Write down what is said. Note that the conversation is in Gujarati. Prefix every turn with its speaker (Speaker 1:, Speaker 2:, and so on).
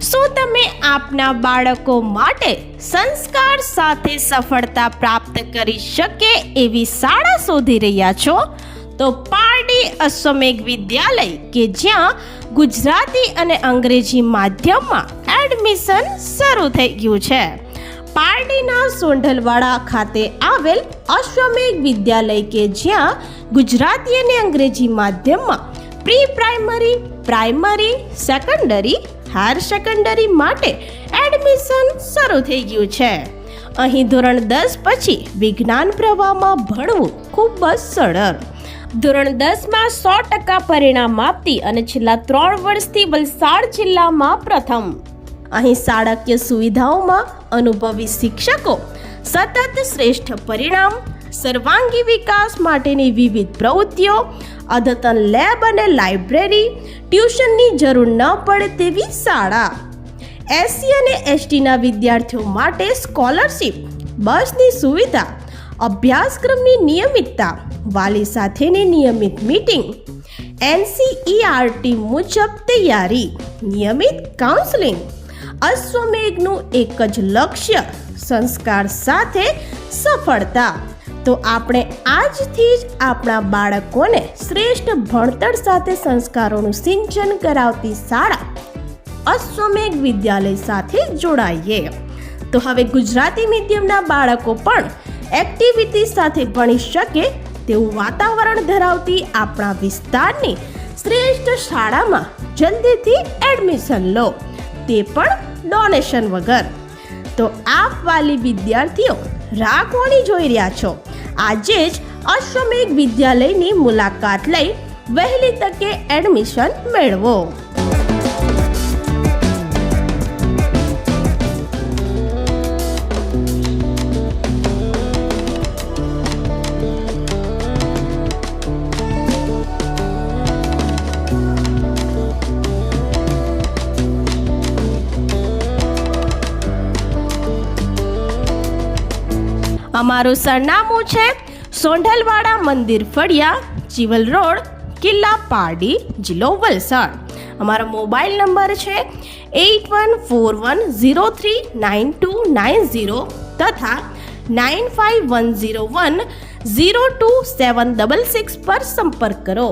Speaker 1: શું તમે આપના બાળકો માટે સંસ્કાર સાથે સફળતા પ્રાપ્ત કરી શકે એવી શાળા શોધી રહ્યા છો? તો પારડી અશ્વમેઘ વિદ્યાલય કે જ્યાં ગુજરાતી અને અંગ્રેજી માધ્યમમાં એડમિશન શરૂ થઈ ગયું છે. પારડીના સોંઢલવાડા ખાતે આવેલ અશ્વમેઘ વિદ્યાલય કે જ્યાં ગુજરાતી અને અંગ્રેજી માધ્યમમાં pre primary primary, secondary higher secondary માટે એડમિશન શરૂ થઈ ગયું છે. અહીં ધોરણ દસ પછી વિજ્ઞાન પ્રવાહમાં ભણવું ખૂબ જ સરળ. ધોરણ દસમાં સો ટકા પરિણામ આપતી અને છેલ્લા ત્રણ વર્ષથી વલસાડ જિલ્લામાં પ્રથમ. અહીં શાળાકીય સુવિધાઓમાં અનુભવી શિક્ષકો સતત શ્રેષ્ઠ પરિણામ સર્વાંગી વિકાસ માટેની વિવિધ પ્રવૃત્તિઓ, અદ્યતન લેબ અને લાઇબ્રેરી, ટ્યુશનની જરૂર ન પડે તેવી શાળા. એસસી અને એસટીના વિદ્યાર્થીઓ માટે સ્કોલરશિપ, બસની સુવિધા, અભ્યાસક્રમની નિયમિતતા, વાલી સાથેની નિયમિત મીટિંગ, એનસીઈઆરટી મુજબ તૈયારી, નિયમિત કાઉન્સેલિંગ અશ્વમેઘનું એક જ લક્ષ્ય, સંસ્કાર સાથે સફળતા. તો આપણે આજથી જ આપણા બાળકોને શ્રેષ્ઠ ભણતર સાથે સંસ્કારોનું સિંચન કરાવતી શાળા અશ્વમેઘ વિદ્યાલય સાથે જોડાઈએ. તો હવે ગુજરાતી મીડિયમના બાળકો પણ એક્ટિવિટી સાથે ભણી શકે તેવું વાતાવરણ ધરાવતી આપણા વિસ્તારની શ્રેષ્ઠ શાળામાં જલ્દીથી એડમિશન લો. તે પણ ડોનેશન વગર. તો આપ વાલી વિદ્યાર્થીઓ રાહ જોઈ રહ્યા છો. આજે જ અશ્વમેઘ વિદ્યાલયની મુલાકાત લઈ વહેલી તકે એડમિશન મેળવો. અમારું સરનામું છે સોંઢલવાડા મંદિર ફળિયા, ચિવલ રોડ, કિલ્લા પારડી, જિલ્લો વલસાડ. અમારો મોબાઈલ નંબર છે eight one four one zero three nine two nine zero તથા nine five one zero one zero two seven double six પર સંપર્ક કરો.